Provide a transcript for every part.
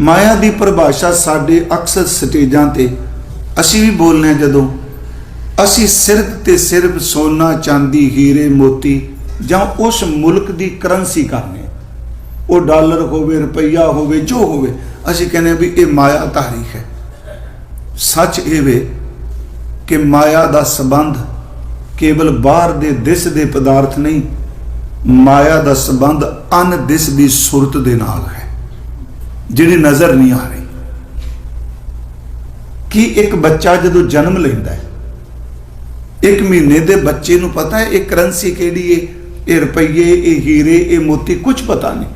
ਮਾਇਆ ਦੀ ਪਰਿਭਾਸ਼ਾ ਸਾਡੇ ਅਕਸਰ ਸਟੇਜਾਂ ਤੇ ਅਸੀਂ ਵੀ ਬੋਲਨੇ ਹਾਂ ਜਦੋਂ ਅਸੀਂ ਸਿਰਫ ਤੇ ਸਿਰਫ ਸੋਨਾ, ਚਾਂਦੀ, ਹੀਰੇ, ਮੋਤੀ ਜਾਂ ਉਸ ਮੁਲਕ ਦੀ ਕਰੰਸੀ ਕਰਨੇ ਹਾਂ। ਉਹ ਡਾਲਰ ਹੋਵੇ, ਰੁਪਈਆ ਹੋਵੇ, ਜੋ ਹੋਵੇ, ਅਸੀਂ ਕਹਿੰਦੇ ਹਾਂ ਵੀ ਇਹ ਮਾਇਆ ਤਾਰੀਖ ਹੈ ਸੱਚ ਇਹ ਵੇ ਕਿ ਮਾਇਆ ਦਾ ਸੰਬੰਧ ਕੇਵਲ ਬਾਹਰ ਦੇ ਦਿਸ ਦੇ ਪਦਾਰਥ ਨਹੀਂ, ਮਾਇਆ ਦਾ ਸੰਬੰਧ ਅਨ ਦਿਸ ਦੀ ਸੁਰਤ ਦੇ ਨਾਲ ਹੈ ਜਿਹੜੀ ਨਜ਼ਰ ਨਹੀਂ ਆ ਰਹੀ। ਕਿ ਇੱਕ ਬੱਚਾ ਜਦੋਂ ਜਨਮ ਲੈਂਦਾ ਹੈ, ਇੱਕ ਮਹੀਨੇ ਦੇ ਬੱਚੇ ਨੂੰ ਪਤਾ ਹੈ ਇਹ ਕਰੰਸੀ ਕਿਹੜੀ ਹੈ ਇਹ ਰੁਪਈਏ, ਇਹ ਹੀਰੇ, ਇਹ ਮੋਤੀ ਕੁਝ ਪਤਾ ਨਹੀਂ।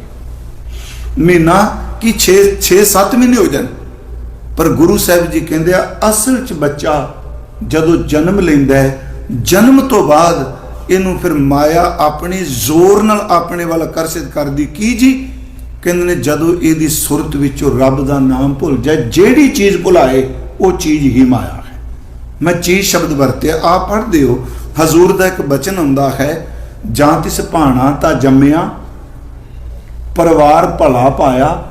ਮਹੀਨਾ ਕਿ 6 6 7 ਮਹੀਨੇ ਹੋ ਜਾਣ। ਪਰ ਗੁਰੂ ਸਾਹਿਬ ਜੀ ਕਹਿੰਦੇ ਆ, ਅਸਲ ਚ ਬੱਚਾ ਜਦੋਂ ਜਨਮ ਲੈਂਦਾ ਹੈ, ਜਨਮ ਤੋਂ ਬਾਅਦ ਇਹਨੂੰ ਫਿਰ ਮਾਇਆ ਆਪਣੇ ਜ਼ੋਰ ਨਾਲ ਆਪਣੇ ਵੱਲ ਆਕਰਸ਼ਿਤ ਕਰਦੀ। ਕੀ ਜੀ? ਕਹਿੰਦੇ ਨੇ, ਜਦੋਂ ਇਹਦੀ ਸੁਰਤ ਵਿੱਚੋਂ ਰੱਬ ਦਾ ਨਾਮ ਭੁੱਲ ਜਾਏ, ਜਿਹੜੀ ਚੀਜ਼ ਭੁਲਾਏ, ਉਹ ਚੀਜ਼ ਹੀ ਮਾਇਆ ਹੈ। ਮੈਂ ਚੀਜ਼ ਸ਼ਬਦ ਵਰਤਿਆ ਆਪ ਪੜ੍ਹਦੇ ਹੋ, ਹਜ਼ੂਰ ਦਾ ਇੱਕ ਬਚਨ ਹੁੰਦਾ ਹੈ, ਜਾਂ ਤਿਸ ਭਾਣਾ ਤਾਂ ਜੰਮਿਆ, ਪਰਿਵਾਰ ਭਲਾ ਪਾਇਆ,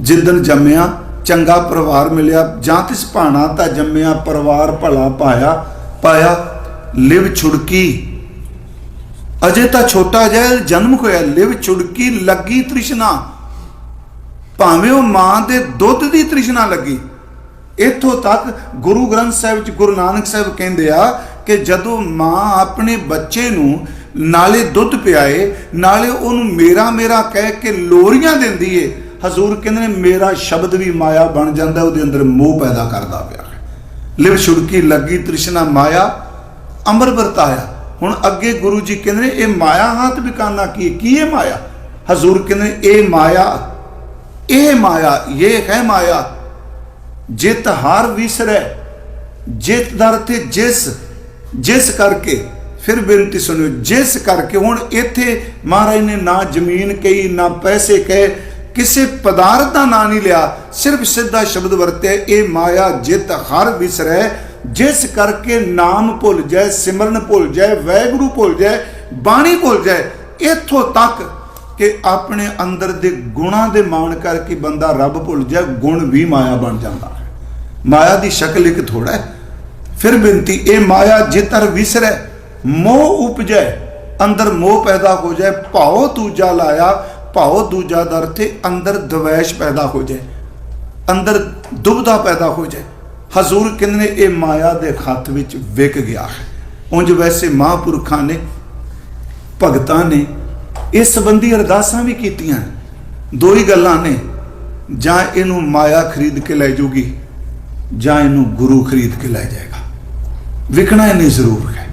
ਜਿੱਦਣ ਜੰਮਿਆ, ਚੰਗਾ ਪਰਿਵਾਰ ਮਿਲਿਆ, ਜਾਂ ਤਿਸ ਭਾਣਾ ਤਾਂ ਜੰਮਿਆ, ਪਰਿਵਾਰ ਭਲਾ ਪਾਇਆ ਪਾਇਆ, ਲਿਵ ਛੁੜਕੀ। ਅਜੇ ਤਾਂ ਛੋਟਾ ਜਿਹਾ ਜਨਮ ਹੋਇਆ, ਲਿਵ ਛੁੜਕੀ, ਲੱਗੀ ਤ੍ਰਿਸ਼ਨਾ। ਭਾਵੇਂ ਉਹ ਮਾਂ ਦੇ ਦੁੱਧ ਦੀ ਤ੍ਰਿਸ਼ਨਾ ਲੱਗੀ, ਇੱਥੋਂ ਤੱਕ ਗੁਰੂ ਗ੍ਰੰਥ ਸਾਹਿਬ ਚ ਗੁਰੂ ਨਾਨਕ ਸਾਹਿਬ ਕਹਿੰਦੇ ਆ ਕਿ ਜਦੋਂ ਮਾਂ ਆਪਣੇ ਬੱਚੇ ਨੂੰ ਨਾਲੇ ਦੁੱਧ ਪਿਆਏ, ਨਾਲੇ ਉਹਨੂੰ ਮੇਰਾ ਮੇਰਾ ਕਹਿ ਕੇ ਲੋਰੀਆਂ ਦਿੰਦੀ ਏ, ਹਜ਼ੂਰ ਕਹਿੰਦੇ ਨੇ, ਮੇਰਾ ਸ਼ਬਦ ਵੀ ਮਾਇਆ ਬਣ ਜਾਂਦਾ, ਉਹਦੇ ਅੰਦਰ ਮੋਹ ਪੈਦਾ ਕਰਦਾ ਪਿਆ ਲਿਵ ਛੁੜਕੀ ਲੱਗੀ, ਤ੍ਰਿਸ਼ਨਾ ਮਾਇਆ, ਅੰਮ੍ਰਿਤ ਵਰਤਾਇਆ ਹੁਣ ਅੱਗੇ ਗੁਰੂ ਜੀ ਕਹਿੰਦੇ ਨੇ, ਇਹ ਮਾਇਆ ਹਾਥ ਬਿਕਾਨਾ ਕੀ ਹੈ? ਕੀ ਇਹ ਮਾਇਆ ਹਜ਼ੂਰ ਕਹਿੰਦੇ ਨੇ, ਇਹ ਮਾਇਆ ਇਹ ਮਾਇਆ, ਇਹ ਹੈ ਮਾਇਆ। ਜਿਤ ਹਾਰ ਵਿਸਰੈ, ਜਿਤ ਦਰ ਤੇ ਜਿਸ ਜਿਸ ਕਰਕੇ। ਫਿਰ ਬੇਨਤੀ ਸੁਣਿਓ, ਜਿਸ ਕਰਕੇ ਹੁਣ ਇੱਥੇ ਮਹਾਰਾਜ ਨੇ ਨਾ ਜ਼ਮੀਨ ਕਹੀ, ਨਾ ਪੈਸੇ ਕਹੇ, ਕਿਸੇ ਪਦਾਰਥ ਦਾ ਨਾਂ ਨਹੀਂ ਲਿਆ। ਸਿਰਫ ਸਿੱਧਾ ਸ਼ਬਦ ਵਰਤਿਆ, ਇਹ ਮਾਇਆ ਜਿਤ ਹਰ ਵਿਸਰੈ, ਜਿਸ ਕਰਕੇ ਨਾਮ ਭੁੱਲ ਜਾਏ, ਸਿਮਰਨ ਭੁੱਲ ਜਾਏ, ਵੈਗੁਰੂ ਭੁੱਲ ਜਾਏ, ਬਾਣੀ ਭੁੱਲ ਜਾਏ, ਇੱਥੋਂ ਤੱਕ ਕਿ ਆਪਣੇ ਅੰਦਰ ਦੇ ਗੁਣਾਂ ਦੇ ਮਾਣ ਕਰਕੇ ਬੰਦਾ ਰੱਬ ਭੁੱਲ ਜਾਏ, ਗੁਣ ਵੀ ਮਾਇਆ ਬਣ ਜਾਂਦਾ ਹੈ। ਮਾਇਆ ਦੀ ਸ਼ਕਲ ਇੱਕ ਥੋੜਾ ਹੈ। ਫਿਰ ਬੇਨਤੀ, ਇਹ ਮਾਇਆ ਜਿਤਰ ਵਿਸਰੈ, ਮੋਹ ਉਪਜੈ, ਅੰਦਰ ਮੋਹ ਪੈਦਾ ਹੋ ਜਾਏ, ਭਾਉ ਦੂਜਾ ਲਾਇਆ, ਭਾਉ ਦੂਜਾ ਦਰ ਤੇ ਅੰਦਰ ਦਵੈਸ਼ ਪੈਦਾ ਹੋ ਜਾਏ, ਅੰਦਰ ਦੁਬਦਾ ਪੈਦਾ ਹੋ ਜਾਏ। ਹਜ਼ੂਰ ਕਹਿੰਦੇ ਨੇ ਇਹ ਮਾਇਆ ਦੇ ਹੱਥ ਵਿੱਚ ਵਿਕ ਗਿਆ ਹੈ। ਉਂਝ ਵੈਸੇ ਮਹਾਂਪੁਰਖਾਂ ਨੇ, ਭਗਤਾਂ ਨੇ ਇਸ ਸੰਬੰਧੀ ਅਰਦਾਸਾਂ ਵੀ ਕੀਤੀਆਂ। ਦੋ ਹੀ ਗੱਲਾਂ ਨੇ। ਜਾਂ ਇਹਨੂੰ ਮਾਇਆ ਖਰੀਦ ਕੇ ਲੈ ਜਾਊਗੀ, ਜਾਂ ਇਹਨੂੰ ਗੁਰੂ ਖਰੀਦ ਕੇ ਲੈ ਜਾਏਗਾ। ਵਿਕਣਾ ਇਹਨੇ ਜ਼ਰੂਰ ਹੈ।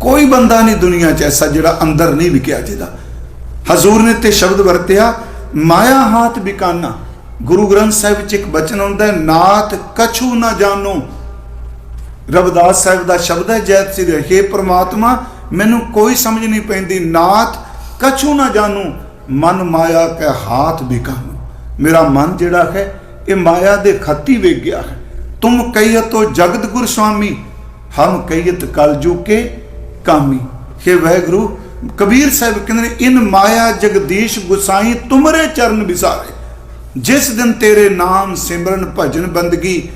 ਕੋਈ ਬੰਦਾ ਨਹੀਂ ਦੁਨੀਆ 'ਚ ਐਸਾ ਜਿਹੜਾ ਅੰਦਰ ਨਹੀਂ ਵਿਕਿਆ ਜਿਹਦਾ। ਹਜ਼ੂਰ ਨੇ ਤੇ ਸ਼ਬਦ ਵਰਤਿਆ, ਮਾਇਆ ਹਾਥ ਬਿਕਾਨਾ। ਗੁਰੂ ਗ੍ਰੰਥ ਸਾਹਿਬ ਵਿੱਚ ਇੱਕ ਬਚਨ ਹੁੰਦਾ ਹੈ, ਨਾਥ ਕਛੂ ਨਾ ਜਾਣੋ। ਰਬਦਾਸ ਸਾਹਿਬ ਦਾ ਸ਼ਬਦ ਹੈ ਜੈਤ ਸਿਰ ਹੇ ਪ੍ਰਮਾਤਮਾ, ਮੈਨੂੰ ਕੋਈ ਸਮਝ ਨਹੀਂ ਪੈਂਦੀ, ਨਾਥ ਕਛੂ ਨਾ ਜਾਣੂ, ਮਨ ਮਾਇਆ ਕੇ ਹਾਥ ਬਿਕਾਨੂ ਮੇਰਾ ਮਨ ਜਿਹੜਾ ਹੈ, ਇਹ ਮਾਇਆ ਦੇ ਖੱਤੀ ਵੇਗ ਗਿਆ ਹੈ। ਤੁਮ ਕਹੀਤੋ ਜਗਤ ਗੁਰ ਸੁਆਮੀ, ਹਮ ਕਹੀਤ ਕਲ ਜੂਕੇ ਕਾਮੀ। हे ਵੈਗੁਰੂ ਕਬੀਰ ਸਾਹਿਬ ਕਹਿੰਦੇ ਇਨ ਮਾਇਆ ਜਗਦੀਸ਼ ਗੁਸਾਈ ਤੁਮਰੇ ਚਰਨ ਵਿਸਾਰੇ। ਜਿਸ ਦਿਨ ਤੇਰੇ ਨਾਮ ਸਿਮਰਨ ਭਜਨ ਬੰਦਗੀ,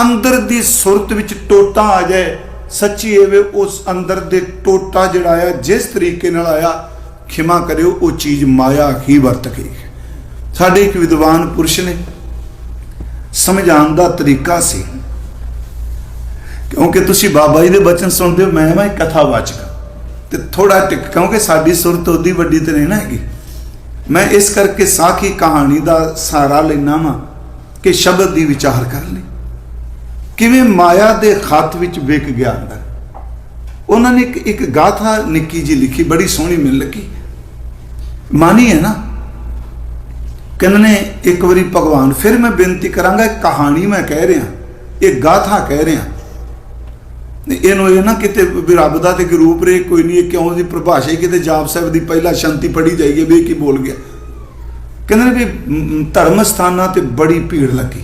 ਅੰਦਰ ਦੀ ਸੁਰਤ ਵਿੱਚ ਟੋਟਾ ਆ ਜਾਏ, ਸੱਚੀ ਐਵੇਂ ਉਸ ਅੰਦਰ ਦੇ ਟੋਟਾ ਜਿਹੜਾ ਆਇਆ ਜਿਸ ਤਰੀਕੇ ਨਾਲ ਆਇਆ ਖਿਮਾ ਕਰਿਓ, ਉਹ ਚੀਜ਼ ਮਾਇਆ ਹੀ ਵਰਤ ਗਈ। ਸਾਡੇ ਇੱਕ ਵਿਦਵਾਨ ਪੁਰਸ਼ ਨੇ ਸਮਝਾਉਣ ਦਾ ਤਰੀਕਾ ਸੀ। ਕਿਉਂਕਿ ਤੁਸੀਂ ਬਾਬਾ ਜੀ ਦੇ ਬਚਨ ਸੁਣਦੇ ਹੋ, ਮੈਂ ਮੈਂ ਕਥਾਵਾਚਕ ਤੇ ਥੋੜਾ ਟਿਕ, ਕਿਉਂਕਿ ਸਾਡੀ ਸੁਰਤ ਉਹਦੀ ਵੱਡੀ ਤੇ ਨਹੀਂ ਨਾ ਹੈਗੀ। ਮੈਂ ਇਸ ਕਰਕੇ ਸਾਖੀ ਕਹਾਣੀ ਦਾ ਸਹਾਰਾ ਲੈਣਾ ਵਾਂ ਕਿ ਸ਼ਬਦ ਦੀ ਵਿਚਾਰ ਕਰ ਲਈ। ਕਿਵੇਂ ਮਾਇਆ ਦੇ ਖਤ ਵਿੱਚ ਵਿਕ ਗਿਆ ਅੰਦਰ। ਉਹਨਾਂ ਨੇ ਇੱਕ ਇੱਕ ਗਾਥਾ ਨਿੱਕੀ ਜੀ ਲਿਖੀ, ਬੜੀ ਸੋਹਣੀ ਮਿਲ ਲੱਗੀ। ਮਾਨੀ ਹੈ ਨਾ? ਕਹਿੰਦੇ ਨੇ ਇੱਕ ਵਾਰੀ ਭਗਵਾਨ, ਫਿਰ ਮੈਂ ਬੇਨਤੀ ਕਰਾਂਗਾ ਇਹ ਕਹਾਣੀ ਮੈਂ ਕਹਿ ਰਿਹਾ ਇਹ ਗਾਥਾ ਕਹਿ ਰਿਹਾ। ਇਹਨੂੰ ਇਹ ਨਾ ਕਿਤੇ ਵੀ ਰੱਬ ਦਾ ਤੇ ਰੂਪ ਰੇ ਕੋਈ ਨਹੀਂ ਕਿਉਂ ਦੀ ਪਰਿਭਾਸ਼ਾ ਹੀ? ਕਿਤੇ ਜਾਪ ਸਾਹਿਬ ਦੀ ਪਹਿਲਾ ਸ਼ਾਂਤੀ ਪੜੀ ਜਾਈਏ, ਵੀ ਕੀ ਬੋਲ ਗਿਆ? ਕਹਿੰਦੇ ਨੇ ਵੀ ਧਰਮ ਸਥਾਨਾਂ ਤੇ ਬੜੀ ਭੀੜ ਲੱਗੀ।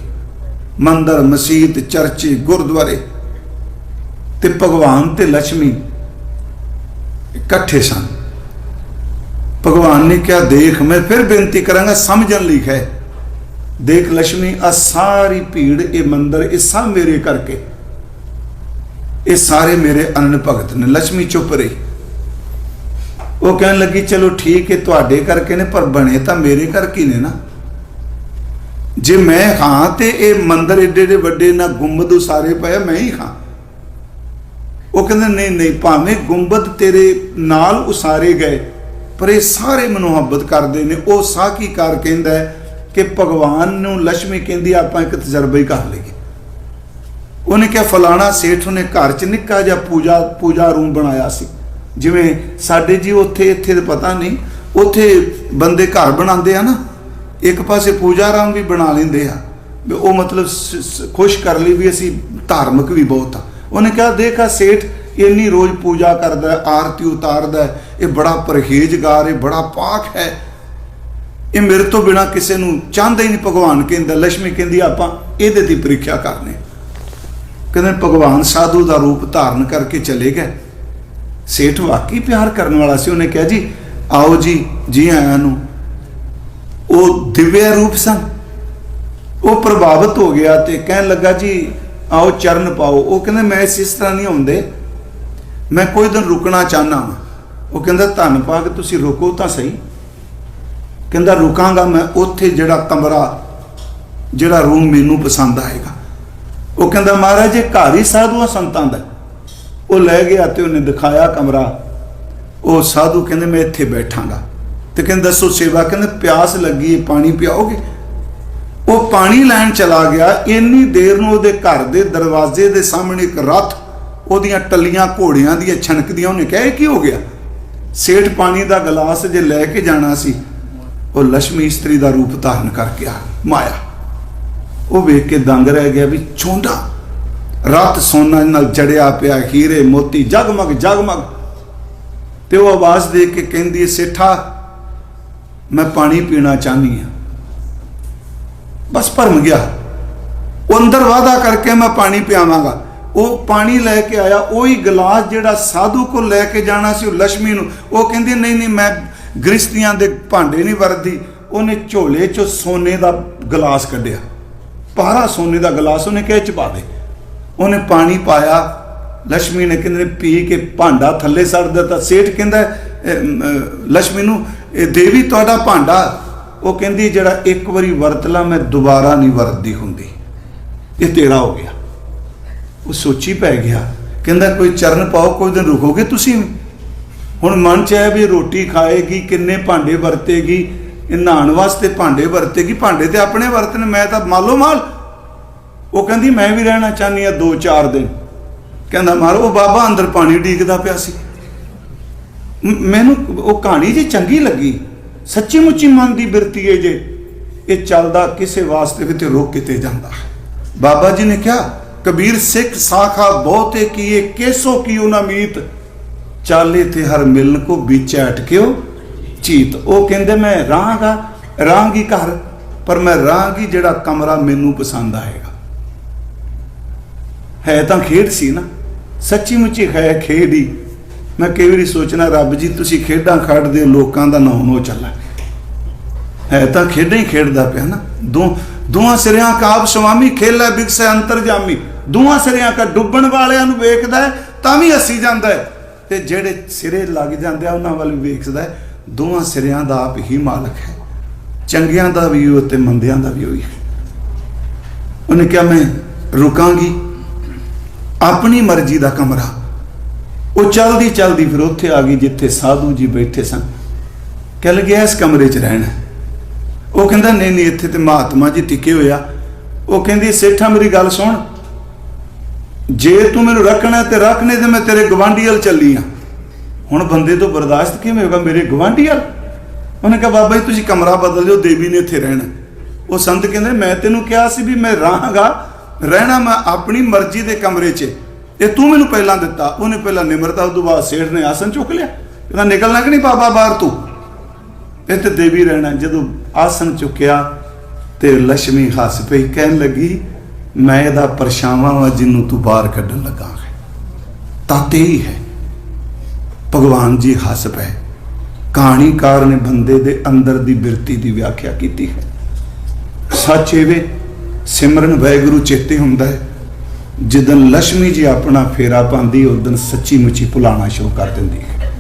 ਮੰਦਰ, ਮਸਜਿਦ, ਚਰਚੇ, ਗੁਰਦੁਆਰੇ। ਤੇ ਭਗਵਾਨ ਤੇ ਲక్ష్ਮੀ ਇਕੱਠੇ ਸਨ। ਭਗਵਾਨ ਨੇ ਕਿਹਾ, ਦੇਖ, ਮੈਂ ਫਿਰ ਬੇਨਤੀ ਕਰਾਂਗਾ, ਸਮਝਣ ਲਈ ਹੈ। ਦੇਖ ਲక్ష్ਮੀ ਆ ਸਾਰੀ ਭੀੜ ਇਹ ਮੰਦਰ, ਇਹ ਸਭ ਮੇਰੇ ਕਰਕੇ। ਇਹ ਸਾਰੇ ਮੇਰੇ ਅਨਨ ਭਗਤ ਨੇ। ਲక్ష్ਮੀ ਚੁੱਪ ਰਹੀ। ਉਹ ਕਹਿਣ ਲੱਗੀ, ਚਲੋ ਠੀਕ ਹੈ, ਤੁਹਾਡੇ ਕਰਕੇ ਨੇ, ਪਰ ਬਣੇ ਤਾਂ ਮੇਰੇ ਕਰਕੇ ਨੇ ਨਾ। ਜੇ ਮੈਂ ਹਾਂ ਤੇ ਇਹ ਮੰਦਰ ਏਡੇ ਏਡੇ ਵੱਡੇ, ਨਾ ਗੁੰਬਦ ਉਸਾਰੇ ਪਏ ਮੈਂ ਹੀ ਖਾਂ ਉਹ ਕਹਿੰਦੇ, ਨਹੀਂ ਨਹੀਂ, ਭਾਵੇਂ ਗੁੰਬਦ ਤੇਰੇ ਨਾਲ ਉਸਾਰੇ ਗਏ ਪਰ ਇਹ ਸਾਰੇ ਮੁਹੱਬਤ ਕਰਦੇ ਨੇ। ਉਹ ਸਾਖੀਕਾਰ ਕਹਿੰਦਾ ਕਿ ਭਗਵਾਨ ਨੂੰ ਲక్ష్ਮੀ ਕਹਿੰਦੀ, ਆਪਾਂ ਇੱਕ ਤਜ਼ਰਬੇ ਕਰ ਲਈਏ। ਉਹਨੇ ਕਿਹਾ, ਫਲਾਣਾ ਸੇਠ ਨੇ ਘਰ 'ਚ ਨਿੱਕਾ ਜਿਹਾ ਪੂਜਾ ਪੂਜਾ ਰੂਮ ਬਣਾਇਆ ਸੀ। ਜਿਵੇਂ ਸਾਡੇ ਜੀ ਉੱਥੇ, ਇੱਥੇ ਤਾਂ ਪਤਾ ਨਹੀਂ, ਉੱਥੇ ਬੰਦੇ ਘਰ ਬਣਾਉਂਦੇ ਆ ਨਾ, ਇੱਕ ਪਾਸੇ ਪੂਜਾ ਰਾਮ ਵੀ ਬਣਾ ਲੈਂਦੇ ਆ। ਵੀ ਉਹ ਮਤਲਬ ਖੁਸ਼ ਕਰ ਲਈ ਵੀ ਅਸੀਂ ਧਾਰਮਿਕ ਵੀ ਬਹੁਤ ਆ। ਉਹਨੇ ਕਿਹਾ, ਦੇਖ ਸੇਠ, ਇੰਨੀ ਰੋਜ਼ ਪੂਜਾ ਕਰਦਾ, ਆਰਤੀ ਉਤਾਰਦਾ ਇਹ ਬੜਾ ਪਰਹੇਜ਼ਗਾਰ ਹੈ ਬੜਾ ਪਾਕ ਹੈ। ਇਹ ਮੇਰੇ ਤੋਂ ਬਿਨਾ ਕਿਸੇ ਨੂੰ ਚਾਹੁੰਦਾ ਹੀ ਨਹੀਂ ਭਗਵਾਨ ਕਹਿੰਦਾ ਲక్ష్ਮੀ ਕਹਿੰਦੀ, ਆਪਾਂ ਇਹਦੇ ਦੀ ਪ੍ਰੀਖਿਆ ਕਰਨੇ ਕਹਿੰਦੇ, ਭਗਵਾਨ ਸਾਧੂ ਦਾ ਰੂਪ ਧਾਰਨ ਕਰਕੇ ਚਲੇ ਗਏ। ਸੇਠ ਵਾਕਈ ਪਿਆਰ ਕਰਨ ਵਾਲਾ ਸੀ। ਉਹਨੇ ਕਿਹਾ, ਜੀ, ਆਓ ਜੀ ਜੀ ਆਇਆਂ ਨੂੰ। ਉਹ ਦਿਵਯ ਰੂਪ ਸਨ। ਉਹ ਪ੍ਰਭਾਵਿਤ ਹੋ ਗਿਆ ਤੇ ਕਹਿਣ ਲੱਗਾ, ਜੀ, ਆਓ ਚਰਨ ਪਾਓ। ਉਹ ਕਹਿੰਦੇ, ਮੈਂ ਇਸ ਇਸ ਤਰ੍ਹਾਂ ਨਹੀਂ ਹੁੰਦੇ। ਮੈਂ ਕੋਈ ਦਿਨ ਰੁਕਣਾ ਚਾਹਨਾ ਹਾਂ। ਉਹ ਕਹਿੰਦਾ, ਧੰਨ ਭਾਗ ਤੁਸੀਂ ਰੁਕੋ ਤਾਂ ਸਹੀ। ਕਹਿੰਦਾ, ਰੁਕਾਂਗਾ ਮੈਂ ਉੱਥੇ ਜਿਹੜਾ ਕਮਰਾ, ਜਿਹੜਾ ਰੂਮ ਮੈਨੂੰ ਪਸੰਦ ਆਏਗਾ। ਉਹ ਕਹਿੰਦਾ, ਮਹਾਰਾਜ, ਇਹ ਘਰ ਹੀ ਸਾਧੂਆਂ ਸੰਤਾਂ ਦਾ ਉਹ ਲੈ ਗਿਆ ਤੇ ਉਹਨੇ ਦਿਖਾਇਆ ਕਮਰਾ। ਉਹ ਸਾਧੂ ਕਹਿੰਦੇ, ਮੈਂ ਇੱਥੇ ਬੈਠਾਂਗਾ। ਤੇ ਕਹਿੰਦੇ, ਦੱਸੋ ਸੇਵਾ। ਕਹਿੰਦੇ, ਪਿਆਸ ਲੱਗੀ ਹੈ, ਪਾਣੀ ਪਿਆਓਗੇ? ਉਹ ਪਾਣੀ ਲੈਣ ਚਲਾ ਗਿਆ। ਇੰਨੀ ਦੇਰ ਨੂੰ ਉਹਦੇ ਘਰ ਦੇ ਦਰਵਾਜ਼ੇ ਦੇ ਸਾਹਮਣੇ ਇੱਕ ਰੱਥ, ਉਹਦੀਆਂ ਟੱਲੀਆਂ ਘੋੜਿਆਂ ਦੀਆਂ ਛਣਕਦੀਆਂ, ਉਹਨੇ ਕਿਹਾ, ਇਹ ਕੀ ਹੋ ਗਿਆ? ਸੇਠ ਪਾਣੀ ਦਾ ਗਲਾਸ ਜੇ ਲੈ ਕੇ ਜਾਣਾ ਸੀ, ਉਹ ਲక్ష్ਮੀ ਇਸਤਰੀ ਦਾ ਰੂਪ ਧਾਰਨ ਕਰ ਗਿਆ ਮਾਇਆ। ਉਹ ਵੇਖ ਕੇ ਦੰਗ ਰਹਿ ਗਿਆ ਵੀ ਚੋਂਡਾ ਰਾਤ ਸੋਨਾ ਨਾਲ ਜੜਿਆ ਪਿਆ ਹੀਰੇ ਮੋਤੀ ਜਗਮਗ ਜਗਮਗ। ਤੇ ਉਹ ਆਵਾਜ਼ ਦੇ ਕੇ ਕਹਿੰਦੀ ਸੇਠਾ, ਮੈਂ ਪਾਣੀ ਪੀਣਾ ਚਾਹਨੀ ਆ ਬਸ ਭਰਮ ਗਿਆ। ਉਹ ਅੰਦਰ ਵਾਦਾ ਕਰਕੇ ਮੈਂ ਪਾਣੀ ਪਿਆਵਾਂਗਾ। ਉਹ ਪਾਣੀ ਲੈ ਕੇ ਆਇਆ, ਉਹੀ ਗਲਾਸ ਜਿਹੜਾ ਸਾਧੂ ਕੋ ਲੈ ਕੇ ਜਾਣਾ ਸੀ ਉਹ ਲక్ష్ਮੀ ਨੂੰ। ਉਹ ਕਹਿੰਦੀ, ਨਹੀਂ ਨਹੀਂ, ਮੈਂ ਗ੍ਰਿਸ਼ਤੀਆਂ ਦੇ ਭਾਂਡੇ ਨਹੀਂ ਵਰਦੀ ਉਹਨੇ ਝੋਲੇ ਚੋਂ ਸੋਨੇ ਦਾ ਗਲਾਸ ਕੱਢਿਆ। ਪਾਰਾ ਸੋਨੇ ਦਾ ਗਲਾਸ ਉਹਨੇ ਕਹਿ ਚ ਪਾ ਦੇ? ਉਹਨੇ ਪਾਣੀ ਪਾਇਆ। ਲక్ష్ਮੀ ਨੇ ਕਹਿੰਦੇ, ਪੀ ਕੇ ਭਾਂਡਾ ਥੱਲੇ ਸੜ ਦਿੱਤਾ। ਸੇਠ ਕਹਿੰਦਾ ਲక్ష్ਮੀ ਨੂੰ, ਇਹ ਦੇਵੀ ਤੁਹਾਡਾ ਭਾਂਡਾ। ਉਹ ਕਹਿੰਦੀ, ਜਿਹੜਾ ਇੱਕ ਵਾਰੀ ਵਰਤ ਲਾ, ਮੈਂ ਦੁਬਾਰਾ ਨਹੀਂ ਵਰਤਦੀ ਹੁੰਦੀ। ਇਹ ਤੇਰਾ ਹੋ ਗਿਆ। ਉਹ ਸੋਚੀ ਪੈ ਗਿਆ। ਕਹਿੰਦਾ, ਕੋਈ ਚਰਨ ਪਾਓ, ਕੋਈ ਦਿਨ ਰੁਕੋਗੇ ਤੁਸੀਂ ਵੀ? ਹੁਣ ਮਨ ਚ ਹੈ ਵੀ ਰੋਟੀ ਖਾਏਗੀ, ਕਿੰਨੇ ਭਾਂਡੇ ਵਰਤੇਗੀ, ਇਹ ਨਹਾਉਣ ਵਾਸਤੇ ਭਾਂਡੇ ਵਰਤੇਗੀ, ਭਾਂਡੇ ਤੇ ਆਪਣੇ ਵਰਤਨ ਮੈਂ ਤਾਂ ਮਾਲੋ ਮਾਲ। ਉਹ ਕਹਿੰਦੀ, ਮੈਂ ਵੀ ਰਹਿਣਾ ਚਾਹਨੀ ਆ 2-4 ਦਿਨ। ਕਹਿੰਦਾ ਮਾਰੋ ਉਹ ਬਾਬਾ ਅੰਦਰ ਪਾਣੀ ਢੀਕਦਾ ਪਿਆ ਸੀ। ਮੈਨੂੰ ਉਹ ਕਹਾਣੀ ਜੀ ਚੰਗੀ ਲੱਗੀ। ਸੱਚੀ ਮੁੱਚੀ ਮਨ ਦੀ ਬਿਰਤੀ ਹੈ ਜੇ। ਇਹ ਚੱਲਦਾ ਕਿਸੇ ਵਾਸਤੇ ਵੀ ਤੇ ਰੁਕ ਕਿਤੇ ਜਾਂਦਾ। ਬਾਬਾ ਜੀ ਨੇ ਕਿਹਾ ਕਬੀਰ ਸਿੱਖ ਸਾਖਾ ਬਹੁਤੇ ਕੀਏ ਕੇਸੋ ਕੀਓ ਨਾ ਮੀਤ? ਚਾਲੇ ਤੇ ਹਰ ਮਿਲਨ ਕੋ ਵਿੱਚ ਅਟਕਿਓ ਚੀਤ। ਉਹ ਕਹਿੰਦੇ ਮੈਂ ਰਾਂਗਾ ਰਾਂਗੀ ਘਰ ਪਰ ਮੈਂ ਰਾਂਗੀ ਜਿਹੜਾ ਕਮਰਾ ਮੈਨੂੰ ਪਸੰਦ ਆਏਗਾ। ਹੈ ਤਾਂ ਖੇਡ ਸੀ ਨਾ। ਸੱਚੀ ਮੁੱਚੀ ਹੈ ਖੇਡ ਹੀ ਮੈਂ ਕਈ ਵਾਰੀ ਸੋਚਣਾ ਰੱਬ ਜੀ ਤੁਸੀਂ ਖੇਡਾਂ ਖੇਡਦੇ ਹੋ, ਲੋਕਾਂ ਦਾ ਨਾਮ ਨੋ ਚੱਲਾ ਹੈ। ਤਾਂ ਖੇਡਾਂ ਹੀ ਖੇਡਦਾ ਪਿਆ ਨਾ। ਦੋ ਦੋਹਾਂ ਸਿਰਿਆਂ ਕਾ ਆਪ ਸੁਆਮੀ ਖੇਲਾ ਬਿਕਸੈ ਅੰਤਰਜਾਮੀ ਦੋਹਾਂ ਸਿਰਿਆਂ ਕਾ ਡੁੱਬਣ ਵਾਲਿਆਂ ਨੂੰ ਵੇਖਦਾ ਤਾਂ ਵੀ ਹੱਸੀ ਜਾਂਦਾ ਹੈ। ਤੇ ਜਿਹੜੇ ਸਿਰੇ ਲੱਗ ਜਾਂਦੇ ਆ, ਉਹਨਾਂ ਵੱਲ ਵੀ ਵੇਖਦਾ ਹੈ। ਦੋਹਾਂ ਸਿਰਿਆਂ ਦਾ ਆਪ ਹੀ ਮਾਲਕ ਹੈ। ਚੰਗਿਆਂ ਦਾ ਵੀ ਉਹ ਤੇ ਮੰਦਿਆਂ ਦਾ ਵੀ ਉਹੀ ਹੈ। ਉਹਨੇ ਕਿਹਾ, ਮੈਂ ਰੁਕਾਂਗੀ। ਆਪਣੀ ਮਰਜ਼ੀ ਦਾ ਕਮਰਾ। ਉਹ ਚਲਦੀ ਚਲਦੀ ਫਿਰ ਉੱਥੇ ਆ ਗਈ, ਜਿੱਥੇ ਸਾਧੂ ਜੀ ਬੈਠੇ ਸਨ। ਕਹਿ ਲੱਗਿਆ ਇਸ ਕਮਰੇ 'ਚ ਰਹਿਣਾ ਉਹ ਕਹਿੰਦਾ, ਨਹੀਂ ਨਹੀਂ, ਇੱਥੇ ਤੇ ਮਹਾਤਮਾ ਜੀ ਟਿਕੇ ਹੋਇਆ ਉਹ ਕਹਿੰਦੀ, ਸੇਠਾ, ਮੇਰੀ ਗੱਲ ਸੁਣ। ਜੇ ਤੂੰ ਮੈਨੂੰ ਰੱਖਣਾ ਤੇ ਰੱਖਨੇ ਤੇ ਮੈਂ ਤੇਰੇ ਗਵਾਂਢੀ ਵੱਲ ਚੱਲੀ ਆ। ਹੁਣ ਬੰਦੇ ਤੋਂ ਬਰਦਾਸ਼ਤ ਕਿਵੇਂ ਹੋਗਾ ਮੇਰੇ ਗਵਾਂਢੀ ਉਹਨੇ ਕਿਹਾ, ਬਾਬਾ ਜੀ, ਤੁਸੀਂ ਕਮਰਾ ਬਦਲ ਲਿਓ ਦੇਵੀ ਨੇ ਇੱਥੇ ਰਹਿਣਾ ਉਹ ਸੰਤ ਕਹਿੰਦੇ, ਮੈਂ ਤੈਨੂੰ ਕਿਹਾ ਸੀ ਵੀ ਮੈਂ ਰਹਾਂਗਾ, ਰਹਿਣਾ ਮੈਂ ਆਪਣੀ ਮਰਜ਼ੀ ਦੇ ਕਮਰੇ 'ਚ। ਇਹ ਤੂੰ ਮੈਨੂੰ ਪਹਿਲਾਂ ਦਿੱਤਾ। ਉਹਨੇ ਪਹਿਲਾਂ ਨਿਮਰਤਾ ਉਸ ਤੋਂ ਬਾਅਦ ਸੇਠ ਨੇ ਆਸਨ ਚੁੱਕ ਲਿਆ। ਕਹਿੰਦਾ, ਨਿਕਲਣਾ ਕਿ ਨਹੀਂ ਬਾਬਾ ਬਾਹਰ ਤੂੰ? ਇੱਥੇ ਦੇਵੀ ਰਹਿਣਾ ਜਦੋਂ ਆਸਨ ਚੁੱਕਿਆ ਤੇ ਲక్ష్ਮੀ ਹੱਸ ਪਈ, ਕਹਿਣ ਲੱਗੀ ਮੈਂ ਇਹਦਾ ਪਰਛਾਵਾਂ ਵਾਂ ਜਿਹਨੂੰ ਤੂੰ ਬਾਹਰ ਕੱਢਣ ਲੱਗਾ ਹੈ। ਤਾਂ ਤੇ ਹੀ। ਹੈ ਭਗਵਾਨ ਜੀ ਹੱਸ ਪਏ ਕਹਾਣੀਕਾਰ ਨੇ ਬੰਦੇ ਦੇ ਅੰਦਰ ਦੀ ਬਿਰਤੀ ਦੀ ਵਿਆਖਿਆ ਕੀਤੀ ਹੈ। ਸੱਚ ਏਵੇ ਸਿਮਰਨ ਵੈਗੁਰੂ ਚੇਤੇ ਹੁੰਦਾ ਹੈ। ਜਿੱਦਨ ਲక్ష్ਮੀ ਜੀ ਆਪਣਾ ਫੇਰਾ ਪਾਉਂਦੀ ਉਦੋਂ ਸੱਚੀ ਮੁੱਚੀ ਭੁਲਾਣਾ ਸ਼ੁਰੂ ਕਰ ਦਿੰਦੀ ਹੈ।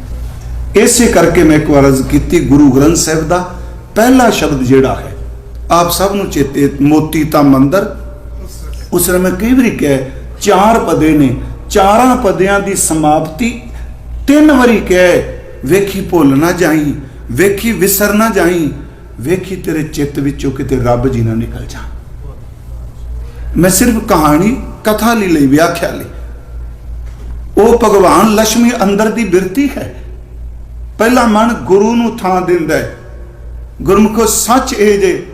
ਇਸੇ ਕਰਕੇ ਮੈਂ ਇੱਕ ਵਾਰ ਅਰਜ਼ ਕੀਤੀ, ਗੁਰੂ ਗ੍ਰੰਥ ਸਾਹਿਬ ਦਾ ਪਹਿਲਾ ਸ਼ਬਦ ਜਿਹੜਾ ਹੈ, ਆਪ ਸਭ ਨੂੰ ਚੇਤੇ, ਮੋਤੀ ਤਾਂ ਮੰਦਰ ਉਸ ਨੇ ਮੈਂ ਕਈ ਵਾਰੀ ਕਿਹਾ ਚਾਰ ਪਦੇ ਨੇ, ਚਾਰਾਂ ਪਦਿਆਂ ਦੀ ਸਮਾਪਤੀ ਤਿੰਨ ਵਾਰੀ ਕਹਿ ਵੇਖੀ ਭੁੱਲ ਨਾ ਜਾਈ, ਵੇਖੀ ਵਿਸਰ ਨਾ ਜਾਈ, ਵੇਖੀ ਤੇਰੇ ਚਿੱਤ ਵਿੱਚੋਂ ਕਿਤੇ ਰੱਬ ਜੀ ਨਾ ਨਿਕਲ ਜਾ ਮੈਂ ਸਿਰਫ ਕਹਾਣੀ, ਕਥਾ ਲਈ ਲਈ, ਵਿਆਖਿਆ ਲਈ। ਉਹ ਭਗਵਾਨ ਲక్ష్ਮੀ ਅੰਦਰ ਦੀ ਬਿਰਤੀ ਹੈ। ਪਹਿਲਾ ਮਨ ਗੁਰੂ ਨੂੰ ਥਾਂ ਦਿੰਦਾ ਹੈ। ਗੁਰਮੁਖੋ ਸੱਚ ਇਹ ਜੇ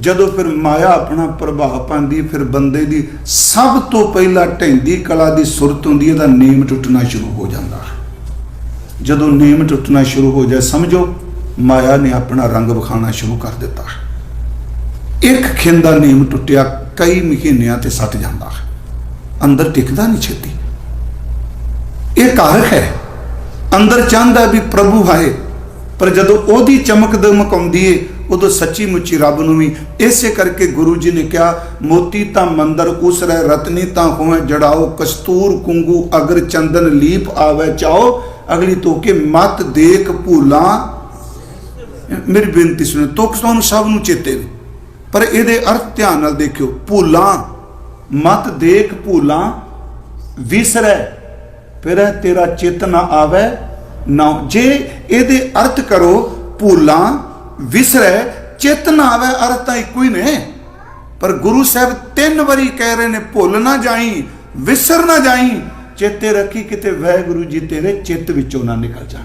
ਜਦੋਂ ਫਿਰ ਮਾਇਆ ਆਪਣਾ ਪ੍ਰਭਾਵ ਪਾਉਂਦੀ ਫਿਰ ਬੰਦੇ ਦੀ ਸਭ ਤੋਂ ਪਹਿਲਾਂ ਢੈਂਦੀ ਕਲਾ ਦੀ ਸੁਰਤ ਹੁੰਦੀ ਹੈ ਦਾ ਨੇਮ ਟੁੱਟਣਾ ਸ਼ੁਰੂ ਹੋ ਜਾਂਦਾ ਹੈ। ਜਦੋਂ ਨੇਮ ਟੁੱਟਣਾ ਸ਼ੁਰੂ ਹੋ ਜਾਏ, ਸਮਝੋ, ਮਾਇਆ ਨੇ ਆਪਣਾ ਰੰਗ ਵਿਖਾਉਣਾ ਸ਼ੁਰੂ ਕਰ ਦਿੱਤਾ ਇੱਕ ਖਿੰਦਾ ਨੇਮ ਟੁੱਟਿਆ, ਕਈ ਮਹੀਨਿਆਂ ਤੇ ਸੱਟ ਜਾਂਦਾ ਹੈ। ਅੰਦਰ ਟਿਕਦਾ ਨਹੀਂ ਛੇਤੀ। ਇਹ ਕਾਰਕ ਹੈ। ਅੰਦਰ ਚਾਹੁੰਦਾ ਵੀ ਪ੍ਰਭੂ ਹੈ, ਪਰ ਜਦੋਂ ਉਹਦੀ ਚਮਕ ਦਮਕ ਆਉਂਦੀ ਏ ਉਦੋਂ ਸੱਚੀ ਮੁੱਚੀ ਰੱਬ ਨੂੰ ਵੀ ਇਸੇ ਕਰਕੇ ਗੁਰੂ ਜੀ ਨੇ ਕਿਹਾ, ਮੋਤੀ ਤਾਂ ਮੰਦਰ ਉਸ ਰਹਿ, ਰਤਨੀ ਤਾਂ ਹੋਵੇ, ਜੜਾਓ, ਕਸਤੂਰ, ਕੁੰਗੂ, ਅਗਰ, ਚੰਦਨ, ਲੀਪ ਆਵੇ, ਚਾਓ, ਅਗਲੀ ਤੋਕੇ ਮਤ ਦੇਖ ਭੂਲਾਂ। ਮੇਰੀ ਬੇਨਤੀ ਸੁਣੋ ਤੁਕ ਤੁਹਾਨੂੰ ਸਭ ਨੂੰ ਚੇਤੇ ਵੀ ਪਰ ਇਹਦੇ ਅਰਥ ਧਿਆਨ ਨਾਲ ਦੇਖਿਓ, ਭੂਲਾਂ, ਮਤ ਦੇਖ ਭੂਲਾਂ, ਵਿਸਰੈ, ਫਿਰ, ਤੇਰਾ ਚਿੱਤ ਨਾ ਆਵੇ। ਨਾ, ਜੇ ਇਹਦੇ ਅਰਥ ਕਰੋ, ਭੂਲਾਂ ਵਿਸਰੈ ਚਿੱਤ ਨਾ ਆਵੇ, ਅਰਥ ਤਾਂ ਇੱਕੋ ਹੀ ਨੇ। ਪਰ ਗੁਰੂ ਸਾਹਿਬ ਤਿੰਨ ਵਾਰੀ ਕਹਿ ਰਹੇ ਨੇ, ਭੁੱਲ ਨਾ ਜਾਈ, ਵਿਸਰ ਨਾ ਜਾਈ, ਚੇਤੇ ਰੱਖੀ ਕਿਤੇ ਵਾਹਿਗੁਰੂ ਜੀ ਤੇਰੇ ਚਿੱਤ ਵਿੱਚੋਂ ਨਾ ਨਿਕਲ ਜਾ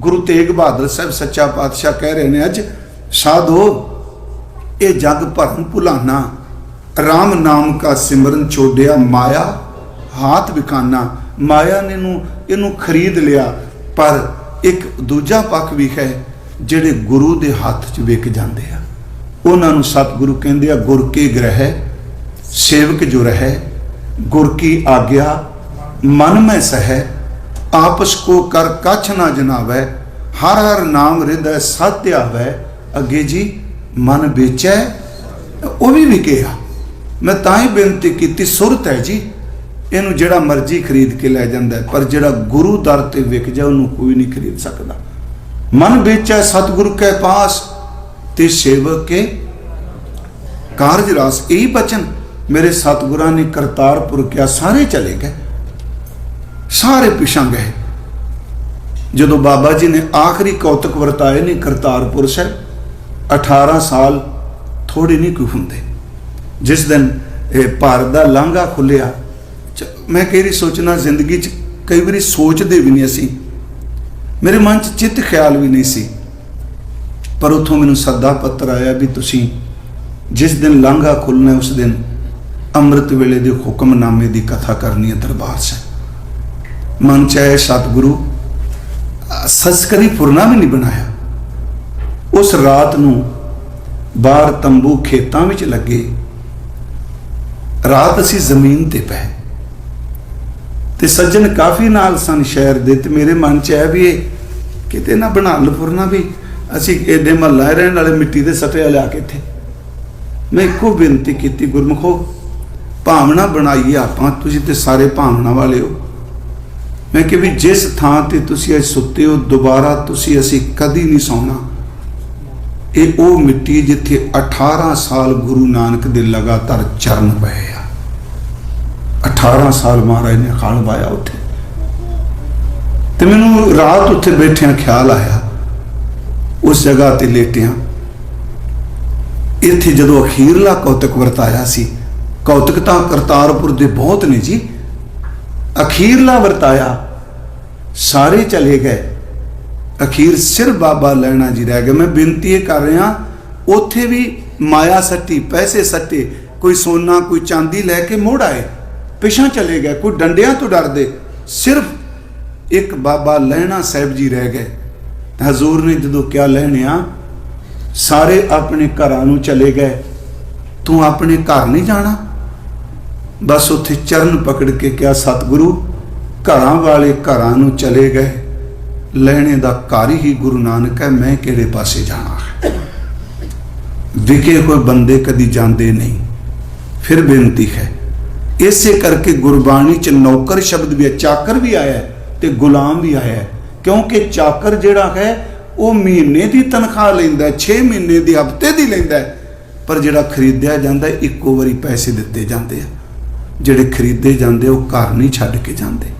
ਗੁਰੂ ਤੇਗ ਬਹਾਦਰ ਸਾਹਿਬ ਸੱਚਾ ਪਾਤਸ਼ਾਹ ਕਹਿ ਰਹੇ ਨੇ ਅੱਜ, ਸਾਧੋ, ਇਹ ਜਗ ਭਰਨ ਭੁਲਾਨਾ RAM ਨਾਮ ਕਾ ਸਿਮਰਨ ਛੋੜਿਆ ਮਾਇਆ, ਹਾਥ ਵਿਖਾਨਾ। ਮਾਇਆ ਨੇ ਨੂੰ ਇਹਨੂੰ ਖਰੀਦ ਲਿਆ, ਪਰ ਇੱਕ ਦੂਜਾ ਪੱਖ ਵੀ ਹੈ ਜਿਹੜੇ ਗੁਰੂ ਦੇ ਹੱਥ 'ਚ ਵਿਕ ਜਾਂਦੇ ਆ। ਉਹਨਾਂ ਨੂੰ ਸਤਿਗੁਰੂ ਕਹਿੰਦੇ ਆ, ਗੁਰ ਕੇ ਗ੍ਰਹਿ, ਸੇਵਕ ਜੋ ਰਹਿ, ਗੁਰ ਕੀ ਆਗਿਆ, ਮਨ ਮੈਂ ਸਹਿ, ਆਪਸ ਕੋ ਕਰ ਕਛ ਨਾ ਜਨਾਵੈ, ਹਰ ਹਰ ਨਾਮ ਹਿਰਦੈ ਸਤਿ ਵੈ ਅੱਗੇ ਜੀ, ਮਨ ਵੇਚੈ, ਉਹ ਵੀ ਵਿਕਿਆ ਮੈਂ ਤਾਂ ਹੀ ਬੇਨਤੀ ਕੀਤੀ, ਸੁਰਤ ਹੈ ਜੀ, ਇਹਨੂੰ ਜਿਹੜਾ ਮਰਜ਼ੀ ਖਰੀਦ ਕੇ ਲੈ ਜਾਂਦਾ ਪਰ ਜਿਹੜਾ ਗੁਰੂ ਦਰ ਤੇ ਵਿਕ ਜਾ ਉਹਨੂੰ ਕੋਈ ਨਹੀਂ ਖਰੀਦ ਸਕਦਾ। ਮਨ ਵੇਚੈ ਸਤਿਗੁਰੂ ਕੇ ਪਾਸ ਤੇ ਸੇਵਕ ਕੇ ਕਾਰਜ ਰਾਸ। ਇਹੀ ਬਚਨ ਮੇਰੇ ਸਤਿਗੁਰਾਂ ਨੇ ਕਰਤਾਰਪੁਰ ਕਿਹਾ ਸਾਰੇ ਚਲੇ ਗਏ। ਸਾਰੇ ਪਿਛਾਂ ਗਏ। ਜਦੋਂ ਬਾਬਾ ਜੀ ਨੇ ਆਖਰੀ ਕੌਤਕ ਵਰਤਾਏ ਨੇ ਕਰਤਾਰਪੁਰ ਸਾਹਿਬ 18 ਸਾਲ ਥੋੜੇ ਨਹੀਂ ਕੋਈ ਹੁੰਦੇ। ਜਿਸ ਦਿਨ ਇਹ ਭਾਰਤ ਦਾ ਲਾਂਘਾ ਖੁੱਲਿਆ ਚ- ਮੈਂ ਕਈ ਵਾਰੀ ਸੋਚਣਾ, ਜ਼ਿੰਦਗੀ 'ਚ ਕਈ ਵਾਰੀ ਸੋਚਦੇ ਵੀ ਨਹੀਂ ਅਸੀਂ। ਮੇਰੇ ਮਨ 'ਚ ਚਿੱਤ ਖਿਆਲ ਵੀ ਨਹੀਂ ਸੀ। ਪਰ ਉਥੋਂ ਮੈਨੂੰ ਸੱਦਾ ਪੱਤਰ ਆਇਆ ਵੀ ਤੁਸੀਂ ਜਿਸ ਦਿਨ ਲਾਂਘਾ ਖੁੱਲਣਾ ਉਸ ਦਿਨ ਅੰਮ੍ਰਿਤ ਵੇਲੇ ਦੇ ਹੁਕਮਨਾਮੇ ਦੀ ਕਥਾ ਕਰਨੀ ਹੈ ਦਰਬਾਰ 'ਚ। ਮਨ ਚ ਆਇਆ ਸਤਿਗੁਰੂ ਸਸਕਰੀ ਸੰਸਕਰੀ ਫੁਰਨਾ ਵੀ ਨਹੀਂ ਬਣਾਇਆ। ਉਸ ਰਾਤ ਨੂੰ ਬਾਹਰ ਤੰਬੂ ਖੇਤਾਂ ਵਿੱਚ ਲੱਗੇ। ਰਾਤ ਅਸੀਂ ਜ਼ਮੀਨ ਤੇ ਪਏ। ਤੇ ਸੱਜਣ ਕਾਫੀ ਨਾਲ ਸਨ ਸ਼ਹਿਰ ਦੇ ਤੇ ਮੇਰੇ ਮਨ ਚ ਆਇਆ ਵੀ ਇਹ ਕਿਤੇ ਨਾ ਬਣਾ ਲ ਵੀ ਅਸੀਂ ਏਡੇ ਮਹੱਲਾ ਰਹਿਣ ਵਾਲੇ ਮਿੱਟੀ ਦੇ ਸਟਿਆ ਲਿਆ ਕੇ ਇੱਥੇ। ਮੈਂ ਇੱਕੋ ਬੇਨਤੀ ਕੀਤੀ ਗੁਰਮਖੋ ਭਾਵਨਾ ਬਣਾਈਏ ਆਪਾਂ, ਤੁਸੀਂ ਤੇ ਸਾਰੇ ਭਾਵਨਾ ਵਾਲੇ ਹੋ। ਮੈਂ ਕਿ ਵੀ ਜਿਸ ਥਾਂ ਤੇ ਤੁਸੀਂ ਅੱਜ ਸੁੱਤੇ ਹੋ, ਦੁਬਾਰਾ ਤੁਸੀਂ ਅਸੀਂ ਕਦੀ ਨਹੀਂ ਸੌਣਾ। ਇਹ ਉਹ ਮਿੱਟੀ ਜਿੱਥੇ 18 ਸਾਲ ਗੁਰੂ ਨਾਨਕ ਦੇ ਲਗਾਤਾਰ ਚਰਨ ਪਏ ਆ। 18 ਸਾਲ ਮਹਾਰਾਜ ਨੇ ਖਾਲ ਪਾਇਆ ਉੱਥੇ। ਤੇ ਮੈਨੂੰ ਰਾਤ ਉੱਥੇ ਬੈਠਿਆਂ ਖਿਆਲ ਆਇਆ, ਉਸ ਜਗ੍ਹਾ ਤੇ ਲੇਟਿਆਂ। ਇੱਥੇ ਜਦੋਂ ਅਖੀਰਲਾ ਕੌਤਕ ਵਰਤਾਇਆ ਸੀ, ਕੌਤਕ ਤਾਂ ਕਰਤਾਰਪੁਰ ਦੇ ਬਹੁਤ ਨੇ ਜੀ। ਅਖੀਰਲਾ ਵਰਤਾਇਆ, ਸਾਰੇ ਚਲੇ ਗਏ। ਅਖੀਰ ਸਿਰ ਬਾਬਾ ਲੈਣਾ ਜੀ ਰਹਿ ਗਏ। ਮੈਂ ਬੇਨਤੀ ਇਹ ਕਰ ਰਿਹਾ, ਉੱਥੇ ਵੀ ਮਾਇਆ ਸੱਟੀ, ਪੈਸੇ ਸੱਟੇ, ਕੋਈ ਸੋਨਾ, ਕੋਈ ਚਾਂਦੀ ਲੈ ਕੇ ਮੋੜ ਆਏ। ਪਿਛਾਂ ਚਲੇ ਗਏ, ਕੋਈ ਡੰਡਿਆਂ ਤੋਂ ਡਰਦੇ। ਸਿਰਫ ਇੱਕ ਬਾਬਾ ਲਹਿਣਾ ਸਾਹਿਬ ਜੀ ਰਹਿ ਗਏ। ਹਜ਼ੂਰ ਨੇ ਜਦੋਂ ਕਿਹਾ, ਲਹਿਣਿਆ, ਸਾਰੇ ਆਪਣੇ ਘਰਾਂ ਨੂੰ ਚਲੇ ਗਏ। ਤੂੰ ਆਪਣੇ ਘਰ ਨਹੀਂ ਜਾਣਾ? ਬਸ ਉੱਥੇ ਚਰਨ ਪਕੜ ਕੇ ਕਿਹਾ, ਸਤਿਗੁਰੂ, ਘਰਾਂ ਵਾਲੇ ਘਰਾਂ ਨੂੰ ਚਲੇ ਗਏ। ਲੈਣੇ ਦਾ ਘਰ ਹੀ ਗੁਰੂ ਨਾਨਕ ਹੈ, ਮੈਂ ਕਿਹੜੇ ਪਾਸੇ ਜਾਣਾ? ਹੈ ਵਿਕੇ ਹੋਏ ਬੰਦੇ ਕਦੀ ਜਾਂਦੇ ਨਹੀਂ। ਫਿਰ ਬੇਨਤੀ ਹੈ ਇਸੇ ਕਰਕੇ ਗੁਰਬਾਣੀ ਚ ਨੌਕਰ ਸ਼ਬਦ ਵੀ ਹੈ, ਚਾਕਰ ਵੀ ਆਇਆ ਹੈ ਤੇ ਗੁਲਾਮ ਵੀ ਆਇਆ ਕਿਉਂਕਿ ਚਾਕਰ ਜਿਹੜਾ ਹੈ, ਉਹ ਮਹੀਨੇ ਦੀ ਤਨਖਾਹ ਲੈਂਦਾ 6 ਮਹੀਨੇ ਦੀ ਹਫ਼ਤੇ ਦੀ ਲੈਂਦਾ ਪਰ ਜਿਹੜਾ ਖਰੀਦਿਆ ਜਾਂਦਾ ਇੱਕੋ ਵਾਰੀ ਪੈਸੇ ਦਿੱਤੇ ਜਾਂਦੇ ਆ। ਜਿਹੜੇ ਖਰੀਦੇ ਜਾਂਦੇ ਉਹ ਘਰ ਨਹੀਂ ਛੱਡ ਕੇ ਜਾਂਦੇ।